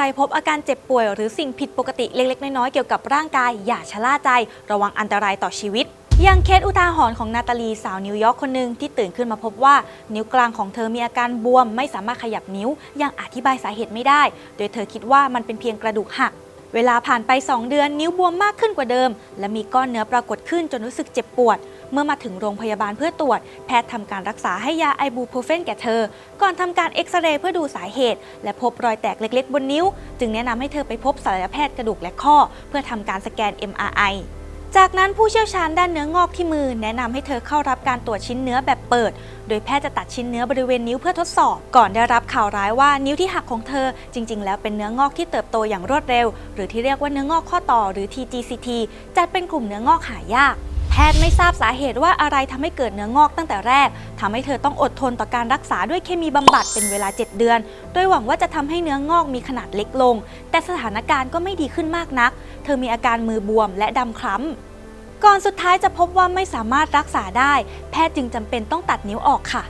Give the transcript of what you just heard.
รพบอาการเจ็บป่วย หรือสิ่งผิดปกติเล็ก ๆ น้อย ๆ เกี่ยวกับร่างกาย อย่าชะล่าใจ ระวังอันตรายต่อชีวิตอย่างเคสอุทาหรณ์ของนาตาลีสาวนิวยอร์กคนหนึ่งที่ตื่นขึ้นมาพบว่า นิ้วกลางของเธอมีอาการบวม ไม่สามารถขยับนิ้วยังอธิบายสาเหตุไม่ได้ โดยเธอคิดว่ามันเป็นเพียงกระดูกหัก เวลาผ่านไป 2 เดือนนิ้วบวมมากขึ้นกว่าเดิม และมีก้อนเนื้อปรากฏขึ้นจนรู้สึกเจ็บปวด เมื่อมาถึงโรงพยาบาลเพื่อตรวจ แพทย์ทำการรักษาให้ยาไอบูโพรเฟนแก่เธอ ก่อนทำการเอ็กซเรย์เพื่อดูสาเหตุ และพบรอยแตกเล็กๆ บนนิ้ว จึงแนะนำให้เธอไปพบศัลยแพทย์กระดูกและข้อ เพื่อทำการสแกน MRI จากนั้นผู้เชี่ยวชาญด้านเนื้องอกที่มือ แนะนำให้เธอเข้ารับการตรวจชิ้นเนื้อแบบเปิด โดยแพทย์จะตัดชิ้นเนื้อบริเวณนิ้วเพื่อทดสอบ ก่อนได้รับข่าวร้ายว่านิ้วที่หักของเธอ จริง ๆ แล้วเป็นเนื้องอกที่เติบโตอย่างรวดเร็ว หรือที่เรียกว่าเนื้องอกข้อต่อหรือ TGCT จัดเป็นกลุ่มเนื้องอกหายาก ทย์ไม่ทราบสาเหตุว่าอะไรทำให้เกิดเนื้องอกตั้งแต่แรกทำให้เธอต้องอดทนต่อการรักษาด้วยเคมีบำบัดเป็นเวลา 7 เดือน โดยหวังว่าจะทำให้เนื้องอกมีขนาดเล็กลง แต่สถานการณ์ก็ไม่ดีขึ้นมากนัก เธอมีอาการมือบวมและดำคล้ำก่อนสุดท้ายจะพบว่าไม่สามารถรักษาได้ แพทย์จึงจำเป็นต้องตัดนิ้วออกค่ะ